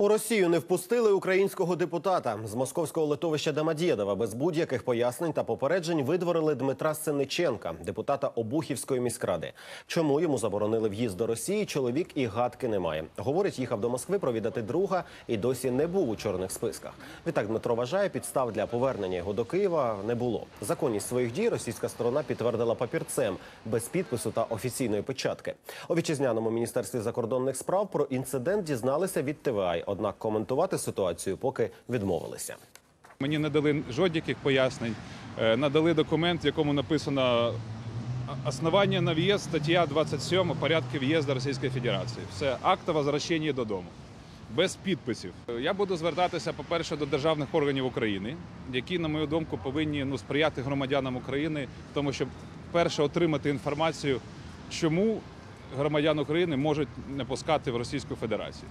У Росію не впустили українського депутата з московського литовища Домодєдова без будь-яких пояснень та попереджень видворили Дмитра Синиченка, депутата Обухівської міськради. Чому йому заборонили в'їзд до Росії? Чоловік і гадки немає. Говорить, їхав до Москви провідати друга і досі не був у чорних списках. Відтак Дмитро вважає, підстав для повернення його до Києва не було. Законність своїх дій російська сторона підтвердила папірцем без підпису та офіційної печатки. У вітчизняному міністерстві закордонних справ про інцидент дізналися від ТВА, однак коментувати ситуацію поки відмовилися. Мені не дали жодних пояснень, Е, надали документ, в якому написано основання на в'їзд, стаття 27 порядки в'їзду Російської Федерації. Все, акт возвращення додому. Без підписів. Я буду звертатися, по-перше, до державних органів України, які, на мою думку, повинні ну, сприяти громадянам України, тому, щоб перше отримати інформацію, чому громадян України можуть не пускати в Російську Федерацію.